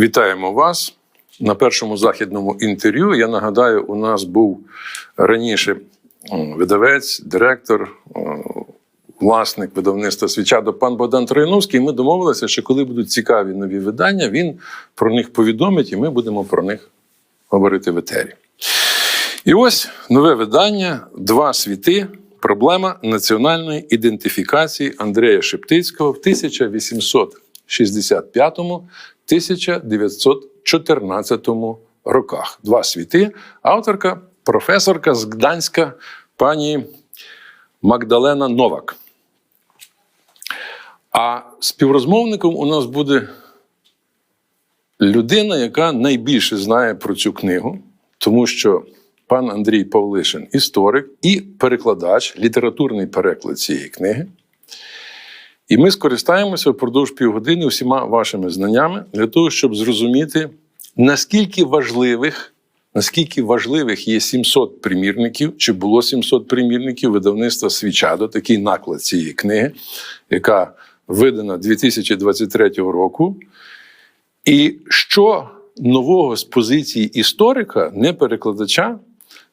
Вітаємо вас на першому західному інтерв'ю. Я нагадаю, у нас був раніше видавець, директор, власник видавництва Свічадо пан Богдан Трояновський. Ми домовилися, що коли будуть цікаві нові видання, він про них повідомить, і ми будемо про них говорити в етері. І ось нове видання Два світи. Проблема національної ідентифікації Андрея Шептицького в 1865-1914 роках. Два світи. Авторка, професорка з Гданська пані Магдалена Новак. А співрозмовником у нас буде людина, яка найбільше знає про цю книгу, тому що пан Андрій Павлишин історик і перекладач, літературний переклад цієї книги. І ми скористаємося впродовж півгодини всіма вашими знаннями для того, щоб зрозуміти, наскільки важливих, наскільки важливих є 700 примірників, чи було 700 примірників видавництва Свічадо, такий наклад цієї книги, яка видана 2023 року. І що нового з позиції історика, не перекладача,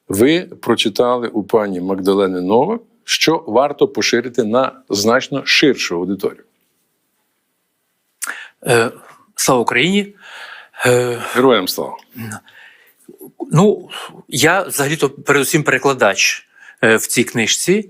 ви прочитали у пані Магдалени Новак, що варто поширити на значно ширшу аудиторію. Е, Слава Україні! Е, Героям слава! Ну, я взагалі-то передусім перекладач е, в цій книжці.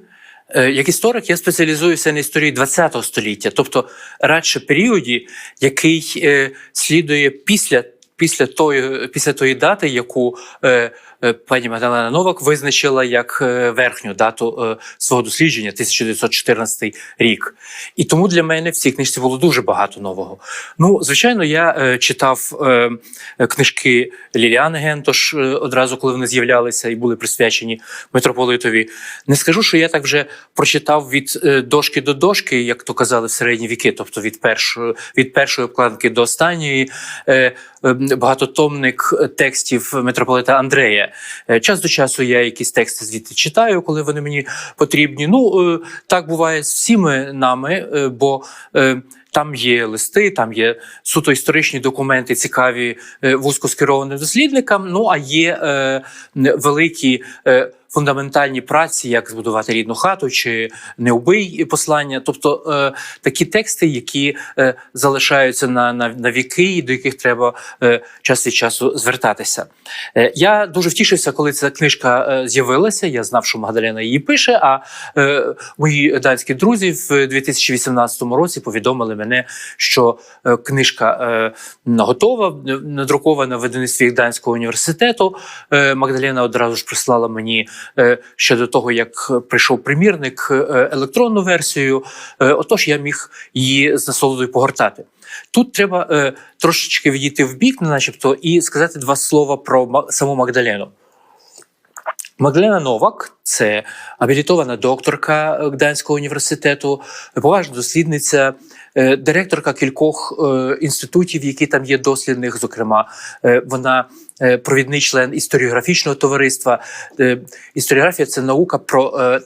Е, Як історик, я спеціалізуюся на історії ХХ століття, тобто радше періоді, який е, слідує після, після, тої, після тої дати, яку е, е, пані Магдалена Новак визначила як е, верхню дату е, свого дослідження 1914 рік. І тому для мене в цій книжці було дуже багато нового. Ну, звичайно, я читав книжки Ліліани Гентош одразу, коли вони з'являлися і були присвячені митрополитові. Не скажу, що я так вже прочитав від дошки до дошки, як то казали в середні віки, тобто від першої, від першої обкладинки до останньої. Багатотомник текстів митрополита Андрея. Е, Час до часу я якісь тексти звідти читаю, коли вони мені потрібні. Ну е, так буває з всіми нами, е, бо там є листи, там є суто історичні документи, цікаві вузько вузькоскерованим дослідникам. Ну а є великі. Фундаментальні праці, як збудувати рідну хату чи не убий послання, тобто е, такі тексти, які е, залишаються на, на, на віки, і до яких треба е, час від часу звертатися. Е, я дуже втішився, коли ця книжка е, з'явилася. Я знав, що Магдалена її пише. А е, мої данські друзі в 2018 році повідомили мене, що е, книжка е, готова, е, надрукована в видавництві Гданського університету. Е, Магдалена одразу ж прислала мені ще до того, як прийшов примірник, е, електронну версію. Е, Отож, я міг її з насолодою погортати. Тут треба е, трошечки відійти в бік, начебто, і сказати два слова про саму Магдалену. Магдалена Новак це абілітована докторка Гданського університету, поважна дослідниця, директорка кількох інститутів, які там є дослідних. Зокрема, вона провідний член історіографічного товариства. Е, Історіографія це наука про.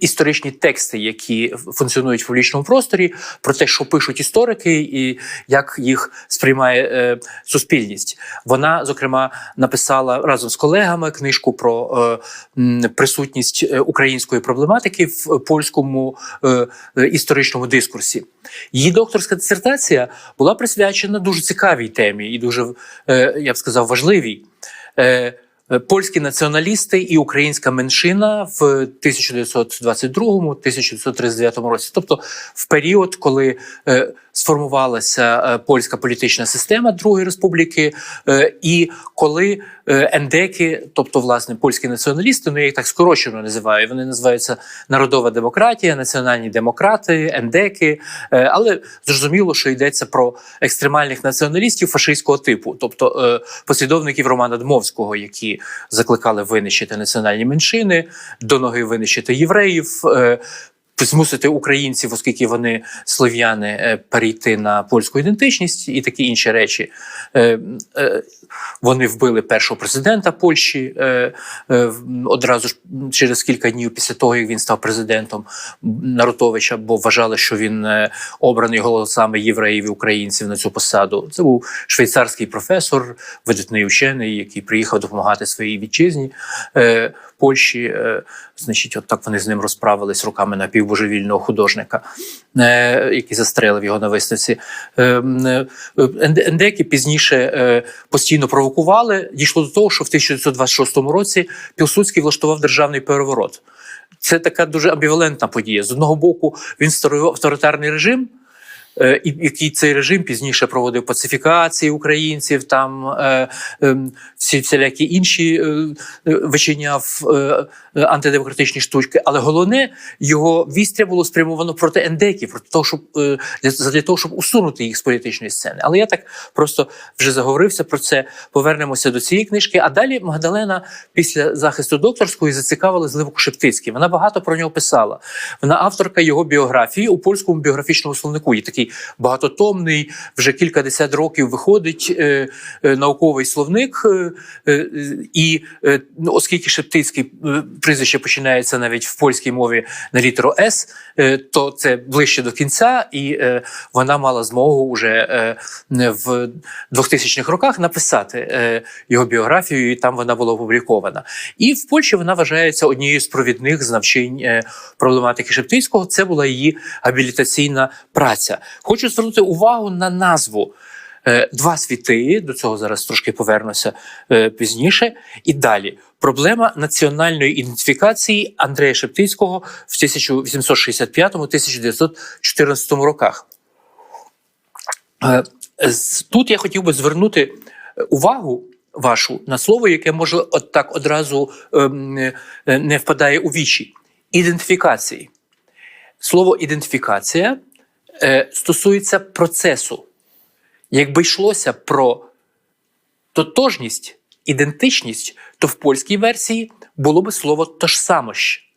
Історичні тексти, які функціонують в публічному просторі, про те, що пишуть історики, і як їх сприймає е, суспільність. Вона, зокрема, написала разом з колегами книжку про е, присутність е, української проблематики в польському е, історичному дискурсі. Її докторська дисертація була присвячена дуже цікавій темі і дуже, е, я б сказав, важливій. Е, Польські націоналісти і українська меншина в 1922-1939 році, тобто в період, коли е, сформувалася е, польська політична система Другої республіки, е, і коли е, ендеки, тобто власне польські націоналісти, ну я їх так скорочено називаю. Вони називаються народова демократія, національні демократи, ендеки. Але зрозуміло, що йдеться про екстремальних націоналістів фашистського типу, тобто послідовників Романа Дмовського, які закликали винищити національні меншини, до ноги винищити євреїв. Е, змусити українців, оскільки вони слов'яни, е, перейти на польську ідентичність і такі інші речі. Е, е, Вони вбили першого президента Польщі одразу ж через кілька днів після того, як він став президентом Нарутовича, бо вважали, що він обраний голосами євреїв і українців на цю посаду. Це був швейцарський професор, видатний учений, який приїхав допомагати своїй вітчизні Польщі. Е, значить, от так вони з ним розправились руками напівбожевільного художника, е, який застрелив його на виставці. Е, м, е, енде- ендеки пізніше постійно провокували. Дійшло до того, що в 1926 році Пілсудський влаштував державний переворот. Це така дуже амбівалентна подія. З одного боку, він створив авторитарний режим, який цей режим пізніше проводив пацифікації українців, там е, е, всі всілякі інші е, е, вичиняв е, е, антидемократичні штучки. Але головне, його вістря було спрямовано проти ендеків, проти того, щоб е, для, того, щоб усунути їх з політичної сцени. Але я так просто вже заговорився про це. Повернемося до цієї книжки. А далі Магдалена після захисту докторської зацікавилась Левко Шептицьким. Вона багато про нього писала. Вона авторка його біографії у польському біографічному словнику. Є такий багатотомний, вже кількадесят років виходить е, е, науковий словник. Е, е, і е, ну, оскільки Шептицький е, прізвище починається навіть в польській мові на літеру С, е, то це ближче до кінця, і е, вона мала змогу вже е, в 2000-х роках написати е, його біографію, і там вона була опублікована. І в Польщі вона вважається однією з провідних знавчень е, проблематики Шептицького. Це була її абілітаційна праця. Хочу звернути увагу на назву. Е, Два світи, до цього зараз трошки повернуся е, пізніше. І далі проблема національної ідентифікації Андрея Шептицького в 1865-1914 роках. Е, Тут я хотів би звернути увагу вашу на слово, яке може от так одразу ем, не впадає у вічі. Ідентифікації. Слово ідентифікація е, стосується процесу. Якби йшлося про тотожність, ідентичність, то в польській версії було би слово тожсамощ.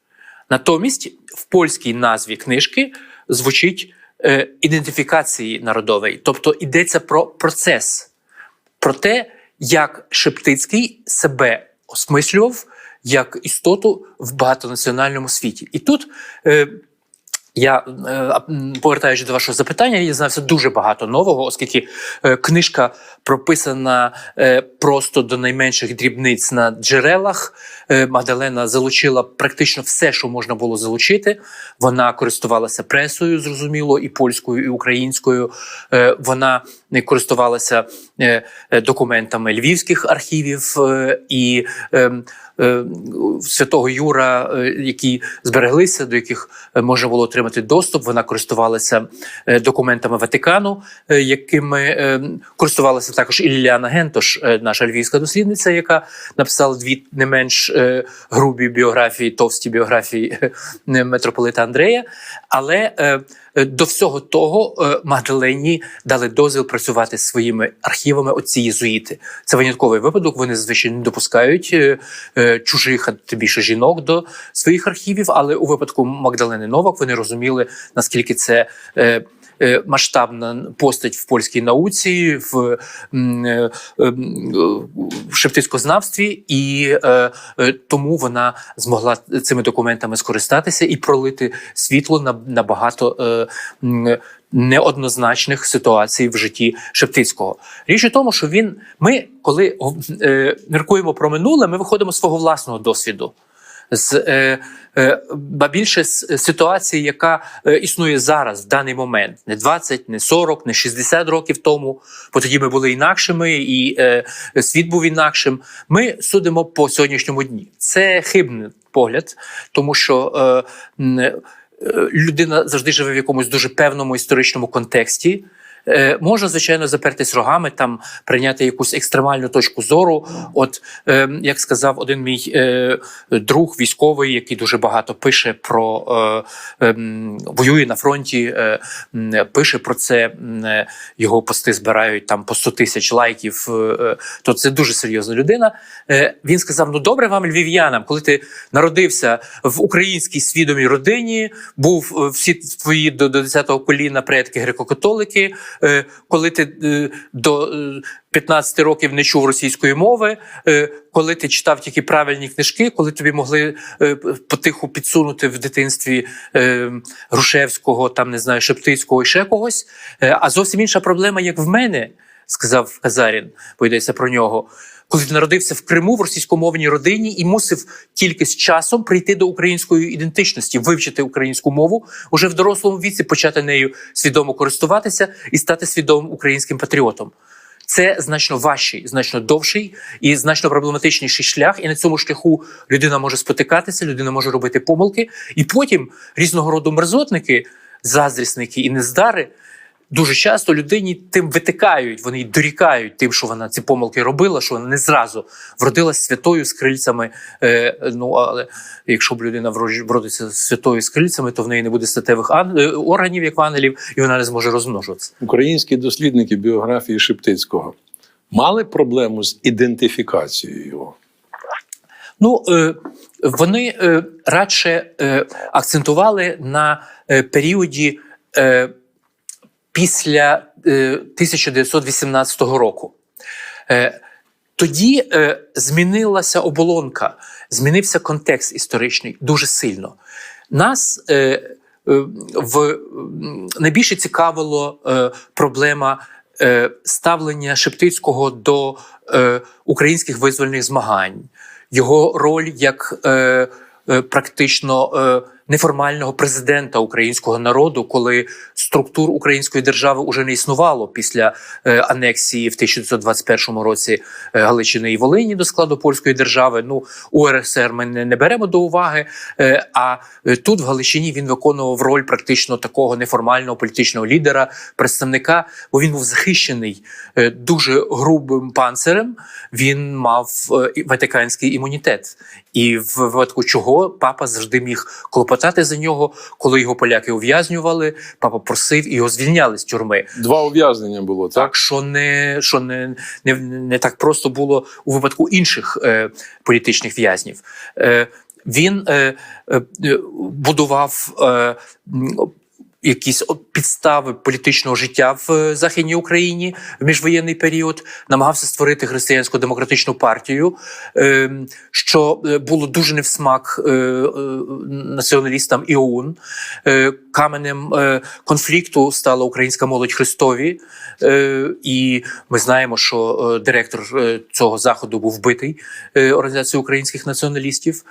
Натомість в польській назві книжки звучить е, ідентифікації народової, тобто йдеться про процес, про те, як Шептицький себе осмислював як істоту в багатонаціональному світі. І тут е, я е, м, повертаючись до вашого запитання, я дізнався дуже багато нового, оскільки е, книжка прописана е, просто до найменших дрібниць на джерелах. Магдалена залучила практично все, що можна було залучити. Вона користувалася пресою, зрозуміло, і польською, і українською. Вона користувалася документами львівських архівів і е, е, святого Юра, е, які збереглися, до яких е, можна було отримати доступ. Вона користувалася е, документами Ватикану, е, якими е, користувалася також і Ліліана Гентош, е, наша львівська дослідниця, яка написала дві не менш е, грубі біографії, товсті біографії е, митрополита Андрея. Але е, е, до всього того е, Магдалені дали дозвіл працювати своїми архівами оці єзуїти. Це винятковий випадок. Вони звичайно не допускають е, е, чужих, а тим більше жінок до своїх архівів. Але у випадку Магдалени Новак вони розуміли, наскільки це. е, е, Масштабна постать в польській науці, в е, ем, в шептицькознавстві, і тому вона змогла цими документами скористатися і пролити світло на, на багато неоднозначних ситуацій в житті Шептицького. Річ у тому, що він, ми, коли е, міркуємо про минуле, ми виходимо з свого власного досвіду. З е, е, ба більше з ситуації, яка е, існує зараз, в даний момент, не 20, не 40, не 60 років тому, бо тоді ми були інакшими, і е, світ був інакшим. Ми судимо по сьогоднішньому дні. Це хибний погляд, тому що е, людина завжди живе в якомусь дуже певному історичному контексті. Е, можна, звичайно, запертись рогами, там прийняти якусь екстремальну точку зору. От е, як сказав один мій е, друг військовий, який дуже багато пише про е, е, воює на фронті, пише про це. Його пости збирають там по 100 тисяч лайків. То це дуже серйозна людина. Він сказав: Ну добре вам, львів'янам, коли ти народився в українській свідомій родині, був всі твої до 10-го коліна предки греко-католики. Е, Коли ти е, до е, 15 років не чув російської мови, е, коли ти читав тільки правильні книжки, коли тобі могли е, потиху підсунути в дитинстві е, Грушевського, там не знаю, Шептицького і ще когось. Е, А зовсім інша проблема, як в мене, сказав Казарін, бо йдеться про нього. Коли ти народився в Криму в російськомовній родині і мусив тільки з часом прийти до української ідентичності, вивчити українську мову, уже в дорослому віці почати нею свідомо користуватися і стати свідомим українським патріотом. Це значно важчий, значно довший і значно проблематичніший шлях. І на цьому шляху людина може спотикатися, людина може робити помилки, і потім різного роду мерзотники, заздрісники і нездари дуже часто людині тим витикають, вони й дорікають тим, що вона ці помилки робила, що вона не зразу вродилась святою з крильцями. Е, ну але якщо б людина вродиться святою з крильцями, то в неї не буде статевих ан- е, органів, як в ангелів, і вона не зможе розмножуватися. Українські дослідники біографії Шептицького мали проблему з ідентифікацією його. Ну е, вони е, радше акцентували на періоді після е, 1918 року. Е, тоді е, змінилася оболонка, змінився контекст історичний дуже сильно. Нас е, е, в найбільше цікавило е, проблема е, ставлення Шептицького до е, українських визвольних змагань, його роль як е, е, практично е, неформального президента українського народу, коли структур української держави уже не існувало після е, анексії в 1921 році е, Галичини і Волині до складу польської держави. Ну УРСР ми не, беремо до уваги. Е, а тут в Галичині він виконував роль практично такого неформального політичного лідера, представника, бо він був захищений дуже грубим панцирем. Він мав ватиканський імунітет, і в випадку чого папа завжди міг клопотати за нього, коли його поляки ув'язнювали. Папа просив і його звільняли з тюрми. Два ув'язнення було, так? Так що не що не, не, не так просто було у випадку інших е, політичних в'язнів. Е, він е, е, будував е, якісь підстави політичного життя в е, Західній Україні в міжвоєнний період, намагався створити християнську демократичну партію, е, що е, було дуже не в смак е, націоналістам і ОУН. Каменем конфлікту стала українська молодь Христові. І ми знаємо, що директор цього заходу був вбитий організацією українських націоналістів.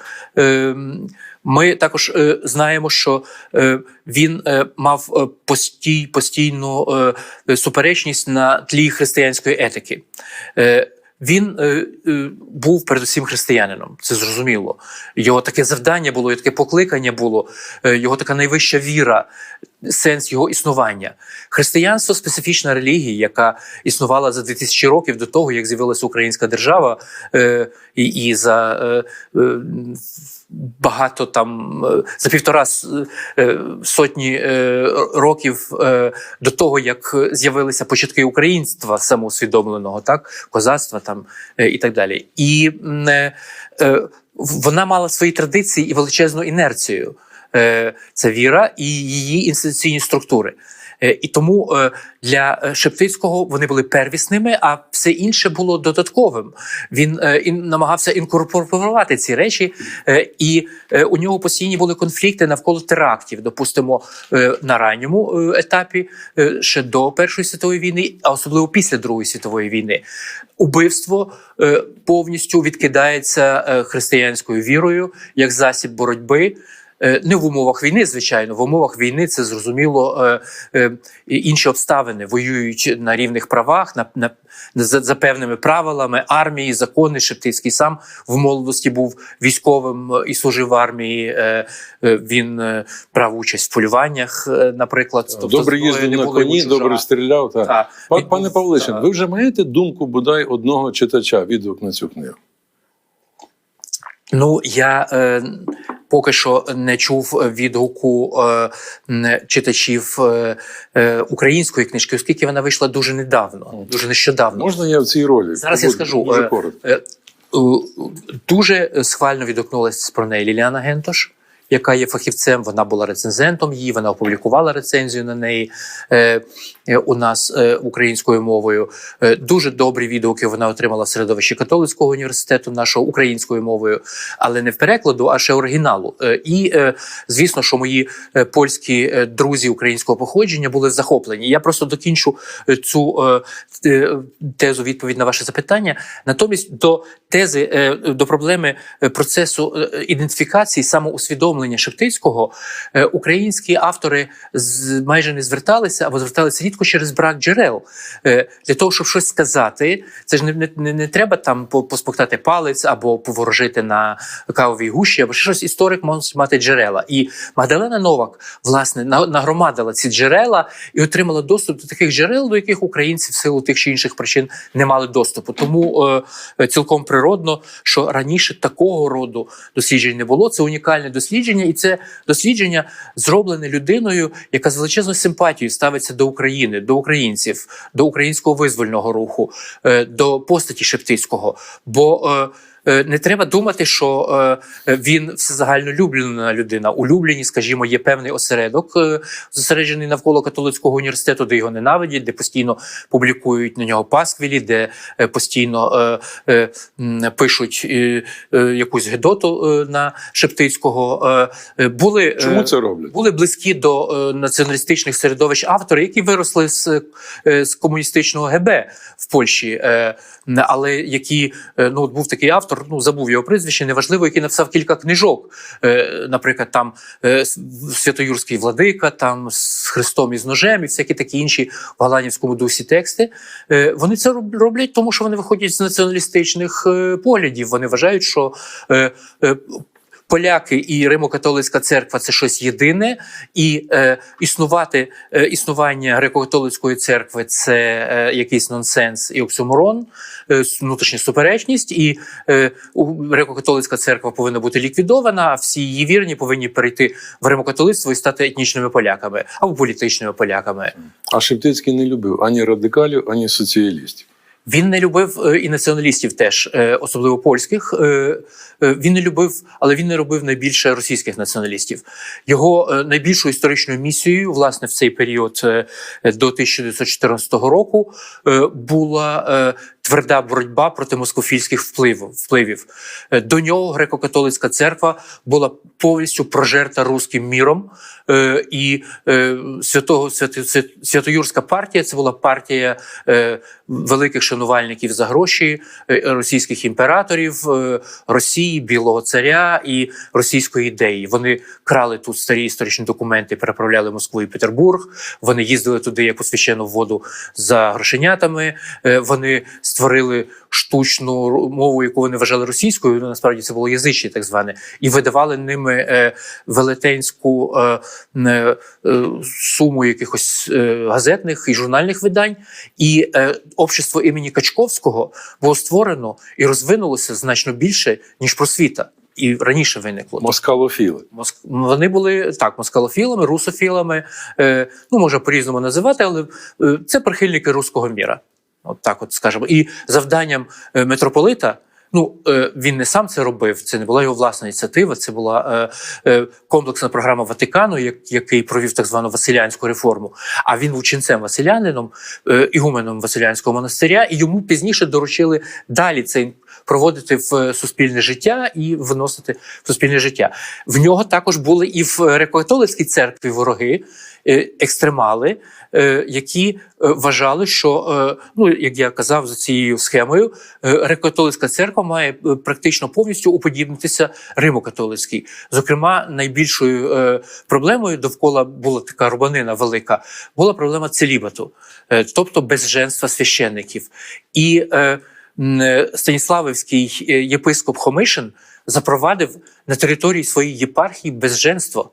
Ми також е, знаємо, що е, він е, мав е, постій, постійну е, суперечність на тлі християнської етики. Е, Він е, е, був передусім християнином, це зрозуміло. Його таке завдання було, його таке покликання було, е, його така найвища віра, сенс його існування. Християнство специфічна релігія, яка існувала за 2000 років до того, як з'явилася українська держава, е, і, і за е, е, багато там е, за півтора е, сотні е, років до того, як з'явилися початки українства самоусвідомленого, так козацтва там і так далі. І вона мала свої традиції і величезну інерцію. Е, Це віра і її інституційні структури. Е, І тому е, для Шептицького вони були первісними, а все інше було додатковим. Він намагався інкорпорувати ці речі, і у нього постійні були конфлікти навколо терактів. Допустимо, на ранньому етапі, ще до Першої світової війни, а особливо після Другої світової війни. Убивство повністю відкидається християнською вірою як засіб боротьби. Е, Не в умовах війни, звичайно, в умовах війни це зрозуміло е, е, інші обставини воюють на рівних правах, на, на за, за певними правилами армії, закони. Шептицький сам в молодості був військовим і служив в армії. Він брав участь в полюваннях, наприклад. Тобто добре їздив на коні, добре стріляв. Так. Та, Пан- він Пане був, Павлишин, та. ви вже маєте думку бодай одного читача відгук на цю книгу? Ну я е, поки що не чув відгуку е, читачів е, е, української книжки, оскільки вона вийшла дуже недавно, дуже нещодавно. Можна я в цій ролі? Зараз я скажу, Дуже коротко. Дуже схвально відгукнулася про неї Ліліана Гентош, яка є фахівцем. Вона була рецензентом її, вона опублікувала рецензію на неї е, е, у нас е, українською мовою. Е, дуже добрі відгуки вона отримала в середовищі католицького університету, нашого українською мовою, але не в перекладу, а ще оригіналу. Е, і е, звісно, що мої е, польські е, друзі українського походження були захоплені. Я просто докінчу е, цю е, е, тезу відповідь на ваше запитання. Натомість до тези е, до проблеми процесу ідентифікації, самоусвідомлення Шептицького, е, українські автори майже не зверталися або зверталися рідко через брак джерел. Е, Для того, щоб щось сказати, це ж не, не, не, треба там по- посмоктати палець або поворожити на кавовій гущі, або щось. Історик може мати джерела. І Магдалена Новак власне на- нагромадила ці джерела і отримала доступ до таких джерел, до яких українці в силу тих чи інших причин не мали доступу. Тому е, цілком природно, що раніше такого роду досліджень не було. Це унікальне дослідження, і це дослідження зроблене людиною, яка з величезною симпатією ставиться до України, до українців, до українського визвольного руху, е, до постаті Шептицького. Бо е, не треба думати, що е, він всезагально люблена людина. Улюблені, скажімо, є певний осередок, е, зосереджений навколо католицького університету, де його ненавидять, де постійно публікують на нього пасквілі, де е, постійно е, е, пишуть е, е, якусь гедоту е, на Шептицького. Е, е, були е, Чому це роблять? були близькі до е, націоналістичних середовищ автори, які виросли з, е, з комуністичного ГБ в Польщі, е, але які е, ну був такий автор, ну забув його прізвище, неважливо, який написав кілька книжок. Е, наприклад, там Святоюрський владика, там з Христом із ножем, і всякі такі інші в галанівському дусі тексти. Вони це роблять, тому що вони виходять з націоналістичних поглядів. Вони вважають, що Поляки і Римо-католицька церква це щось єдине, і е, існувати е, існування греко-католицької церкви це е, якийсь нонсенс і оксюморон, е, внутрішня суперечність. І е, греко-католицька церква повинна бути ліквідована, а всі її вірні повинні перейти в римокатолицтво і стати етнічними поляками або політичними поляками. А Шептицький не любив ані радикалів, ані соціалістів. Він не любив е, і націоналістів теж, е, особливо польських. Е, Він не любив, але він не робив найбільше російських націоналістів. Його найбільшою історичною місією, власне, в цей період до 1914 року, була тверда боротьба проти москофільських впливів. Е, До нього греко-католицька церква була повністю прожерта руським міром. Е, І е, святого Свято- Святоюрська партія це була партія великих шанувальників за гроші російських імператорів, Росії, Білого царя і російської ідеї. Вони крали тут старі історичні документи, переправляли Москву і Петербург. Вони їздили туди як у священну воду за грошенятами. Вони створили штучну мову, яку вони вважали російською. Ну насправді це було язичі, так зване, і видавали ними е, велетенську е, е, суму якихось е, газетних і журнальних видань. І е, общество імені Качковського було створено і розвинулося значно більше ніж просвіта. І раніше виникло. Москалофіли. Моск... Вони були так, москалофілами, русофілами, е, ну можна по-різному називати, але е, це прихильники руського міра. От так, от скажемо. І завданням е, митрополита. Ну, е, він не сам це робив, це не була його власна ініціатива, це була е, комплексна програма Ватикану, який провів так звану Василянську реформу. А він був ченцем Василянином, ігуменом Василянського монастиря, і йому пізніше доручили далі цей проводити в суспільне життя і вносити в суспільне життя. В нього також були і в греко-католицькій церкві вороги, е, екстремали, е, які е, вважали, що ну як я казав за цією схемою, греко-католицька церква має практично повністю уподібнитися Римо-католицькій. Зокрема, найбільшою проблемою довкола була така рубанина велика, була проблема целібату, тобто безженства священників. І е, Станіславівський е, єпископ Хомишин запровадив на території своєї єпархії безженство.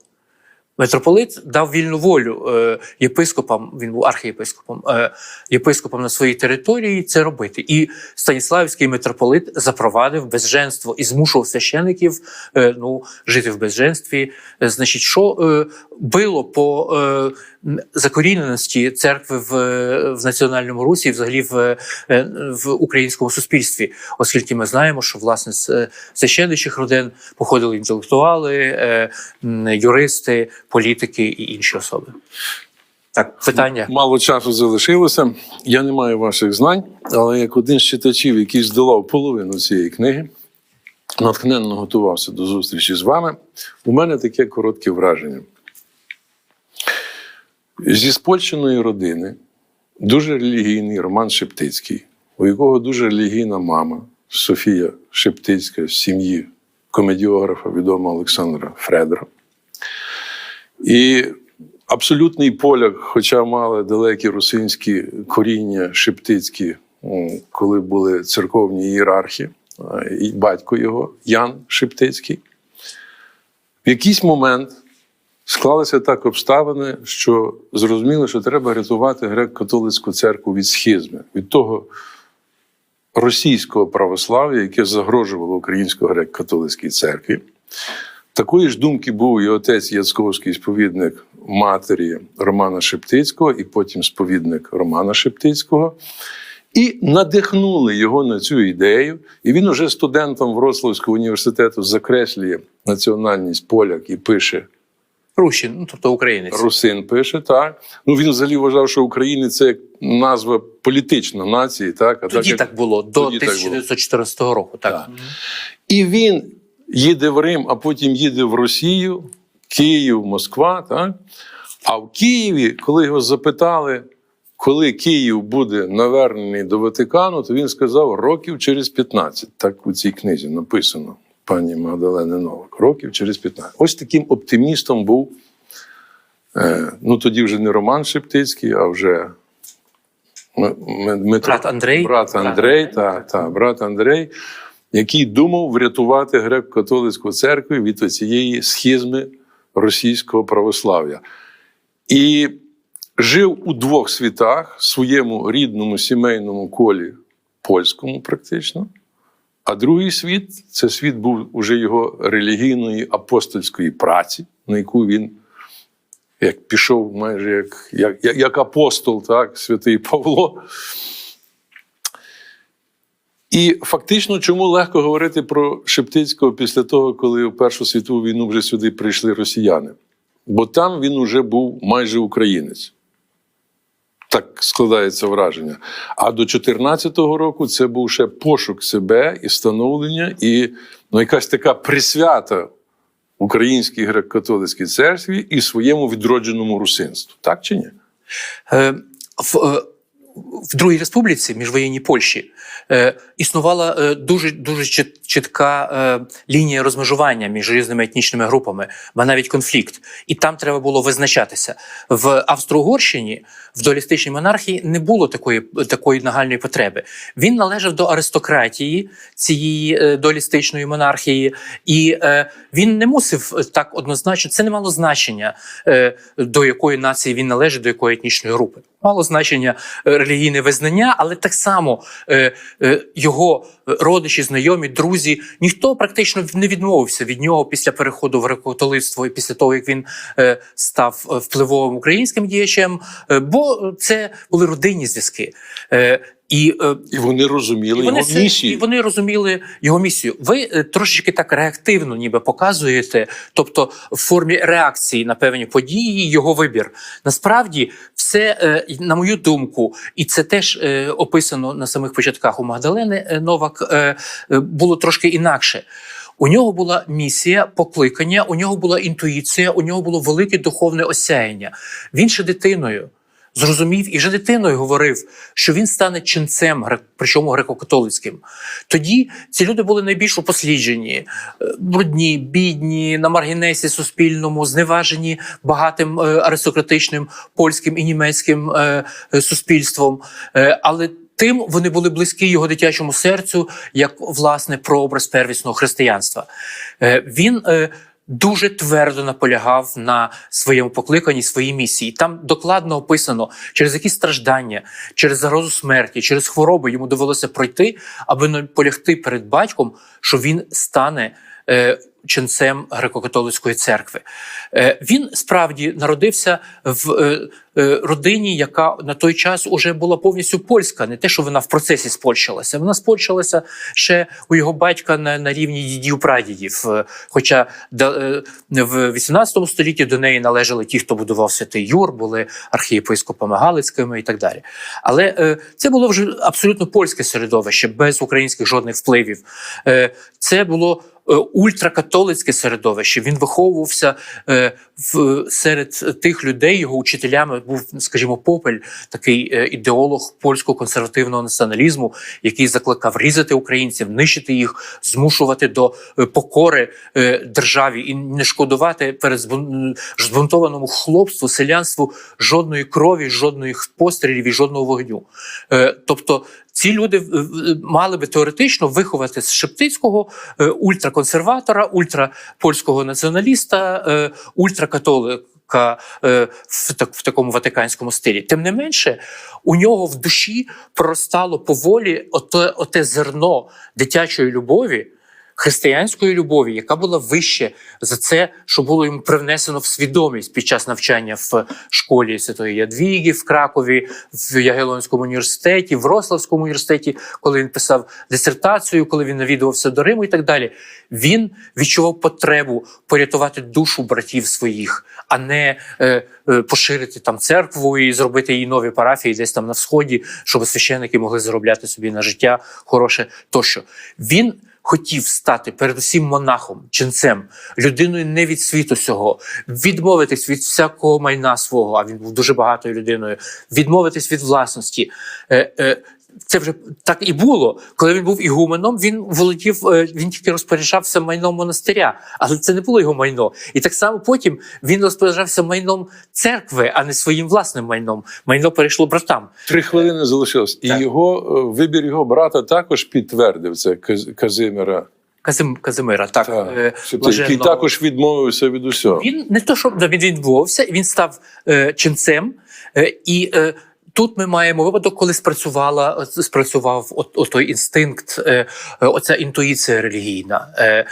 Митрополит дав вільну волю е, єпископам, він був архієпископом, е, єпископам на своїй території це робити. І Станіславський митрополит запровадив безженство і змушував священиків е, ну, жити в безженстві. Е, значить, що е, било по е, закоріненості церкви в, в національному русі, взагалі в, е, в українському суспільстві, оскільки ми знаємо, що власне з е, священничих родин походили інтелектуали, е, юристи, політики і інші особи. Так, питання. Мало часу залишилося. Я не маю ваших знань, але як один з читачів, який здолав половину цієї книги, натхненно готувався до зустрічі з вами, у мене таке коротке враження. Зі спольщеної родини дуже релігійний Роман Шептицький, у якого дуже релігійна мама Софія Шептицька з сім'ї комедіографа відомого Олександра Фредера. І абсолютний поляк, хоча мали далекі русинські коріння шептицькі, коли були церковні ієрархи, і батько його, Ян Шептицький. В якийсь момент склалися так обставини, що зрозуміло, що треба рятувати греко-католицьку церкву від схизми, від того російського православ'я, яке загрожувало українсько-греко-католицькій церкві. Такої ж думки був і отець Яцковський, сповідник матері Романа Шептицького, і потім сповідник Романа Шептицького. І надихнули його на цю ідею. І він уже студентом Вроцлавського університету закреслює національність поляк і пише Рущин, ну тобто українець. Русин пише, так. Ну він взагалі вважав, що українець це як назва політична нації, так? А Тоді як- так було, до Тоді так було. 1914 року. Так. Так. І він їде в Рим, а потім їде в Росію, Київ, Москва. Так? А в Києві, коли його запитали, коли Київ буде навернений до Ватикану, то він сказав років через 15. Так у цій книзі написано пані Магдалени Новак. Років через 15. Ось таким оптимістом був. Е, ну тоді вже не Роман Шептицький, а вже М- М- Дмитро- Брат Андрей. Брат Андрей, та, та, брат Андрей, який думав врятувати греко-католицьку церкву від цієї схизми російського православ'я. І жив у двох світах, своєму рідному сімейному колі, польському, практично. А другий світ це світ був уже його релігійної апостольської праці, на яку він як пішов майже як, як, як, апостол, так, святий Павло. І фактично, чому легко говорити про Шептицького після того, коли в Першу світову війну вже сюди прийшли росіяни? Бо там він уже був майже українець. Так складається враження. А до 2014 року це був ще пошук себе і становлення, і ну, якась така присвята українській греко-католицькій церкві і своєму відродженому русинству. Так чи ні? Е, в, е, в Другій республіці, міжвоєнній Польщі, існувала е, дуже дуже чіт- чітка е, лінія розмежування між різними етнічними групами, ба навіть конфлікт. І там треба було визначатися. В Австро-Угорщині в дуалістичній монархії не було такої, такої нагальної потреби. Він належав до аристократії цієї е, дуалістичної монархії, і е, він не мусив е, так однозначно. Це не мало значення, е, до якої нації він належить, до якої етнічної групи. Мало значення е, релігійне визнання, але так само е, е, його родичі, знайомі, друзі, ніхто практично не відмовився від нього після переходу в греко-католицтво і після того, як він е, став е, впливовим українським діячем, е, бо це були родинні зв'язки. І е, І вони розуміли і вони, його місію. і вони розуміли його місію. Ви е, трошечки так реактивно, ніби показуєте, тобто в формі реакції на певні події, його вибір. Насправді, все, е, на мою думку, і це теж описано на самих початках у Магдалени Новак, було трошки інакше. У нього була місія, покликання, у нього була інтуїція, у нього було велике духовне осяяння. Він ще дитиною зрозумів і вже дитиною говорив, що він стане ченцем, причому греко-католицьким. Тоді ці люди були найбільш упосліджені, е, брудні, бідні, на маргінесі суспільному, зневажені багатим е, аристократичним польським і німецьким е, суспільством. Але тим вони були близькі його дитячому серцю, як власне прообраз первісного християнства. Він дуже твердо наполягав на своєму покликанні, своїй місії. Там докладно описано, через які страждання, через загрозу смерті, через хвороби йому довелося пройти, аби наполягти перед батьком, що він стане. е, Ченцем греко-католицької церкви Е, він справді народився в е, е, родині, яка на той час уже була повністю польська. Не те, що вона в процесі спольщилася. Вона спольщилася ще у його батька на, на рівні дідів прадідів. Хоча в 18 столітті до неї належали ті, хто будував святий Юр, були архієпископами Галицькими і так далі. Але це було вже абсолютно польське середовище, без українських жодних впливів. Це було ультракатолицьке середовище. Він виховувався е, в серед тих людей. Його учителями був, скажімо, Попель, такий е, ідеолог польського консервативного націоналізму, який закликав різати українців, нищити їх, змушувати до е, покори е, державі і не шкодувати перед збунтованому хлопству, селянству жодної крові, жодних пострілів і жодного вогню. Е, Тобто ці люди мали би теоретично виховати з Шептицького е, ультраконсерватора, ультрапольського націоналіста, е, ультракатолика е, в, так, в такому ватиканському стилі. Тим не менше, у нього в душі проростало поволі оте, оте зерно дитячої любові. Християнської любові, яка була вище за це, що було йому привнесено в свідомість під час навчання в школі Святої Ядвіги в Кракові, в Ягелонському університеті, в Врославському університеті, коли він писав дисертацію, коли він навідувався до Риму і так далі. Він відчував потребу порятувати душу братів своїх, а не е, е, поширити там церкву і зробити їй нові парафії десь там на сході, щоб священники могли заробляти собі на життя хороше тощо. Він хотів стати передусім монахом, ченцем, людиною не від світу сього, відмовитись від всякого майна свого, а він був дуже багатою людиною, відмовитись від власності. Це вже так і було. Коли він був ігуменом, він володів, е, він тільки розпоряджався майном монастиря, але це не було його майно. І так само потім він розпоряджався майном церкви, а не своїм власним майном. Майно перейшло братам. Три хвилини залишилось. І його е, вибір його брата також підтвердив це Казимира, Казим, Казимира, так, Так, е, який також відмовився від усього. Він не то, що він відмовився, він став е, ченцем. Е, і е, тут ми маємо випадок, коли спрацювала спрацював от, от той інстинкт, е, е, оця інтуїція релігійна. Е,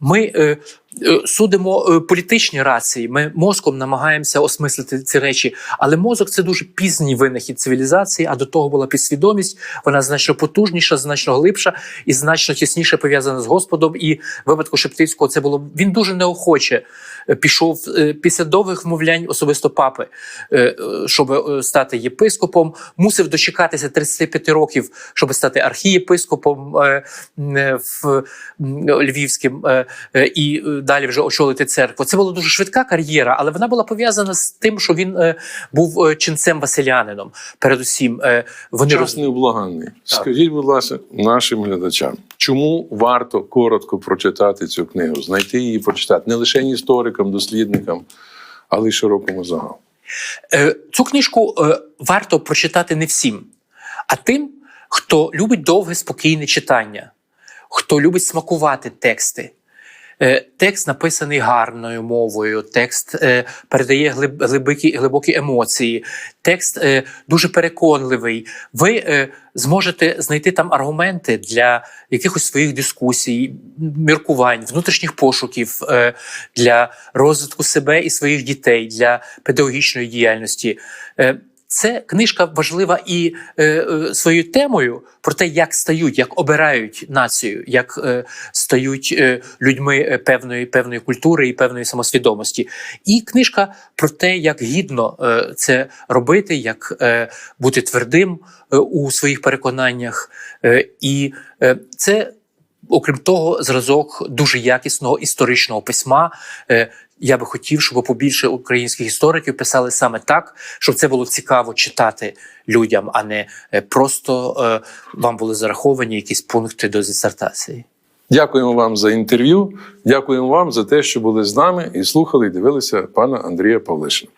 ми е, е, судимо е, політичні рації. Ми мозком намагаємося осмислити ці речі, але мозок це дуже пізній винахід цивілізації. А до того була підсвідомість. Вона значно потужніша, значно глибша і значно тісніше пов'язана з Господом. І випадку Шептицького це було він дуже неохоче е, пішов е, після довгих вмовлянь особисто папи, е, е, щоб стати єпископом. Мусив дочекатися 35 років, щоб стати архієпископом в Львівським і далі вже очолити церкву. Це була дуже швидка кар'єра, але вона була пов'язана з тим, що він був ченцем Василянином. Передусім, вони роз... невблаганний. Скажіть, будь ласка, нашим глядачам, чому варто коротко прочитати цю книгу, знайти її, прочитати не лише історикам, дослідникам, але й широкому загалу. Е, Цю книжку е, варто прочитати не всім, а тим, хто любить довге спокійне читання, хто любить смакувати тексти. Е, Текст написаний гарною мовою, текст е, передає глиб, глибокі, глибокі емоції, текст е, дуже переконливий. Ви зможете знайти там аргументи для якихось своїх дискусій, міркувань, внутрішніх пошуків для розвитку себе і своїх дітей, для педагогічної діяльності. Е, це книжка важлива і е, е, своєю темою про те, як стають, як обирають націю, як е, стають е, людьми е, певної певної культури і певної самосвідомості. І книжка про те, як гідно е, це робити, як е, бути твердим е, у своїх переконаннях. Е, і е, це, окрім того, зразок дуже якісного історичного письма. Я би хотів, щоб побільше українських істориків писали саме так, щоб це було цікаво читати людям, а не е, просто е, вам були зараховані якісь пункти до дисертації. Дякуємо вам за інтерв'ю. Дякуємо вам за те, що були з нами і слухали і дивилися пана Андрія Павлишина.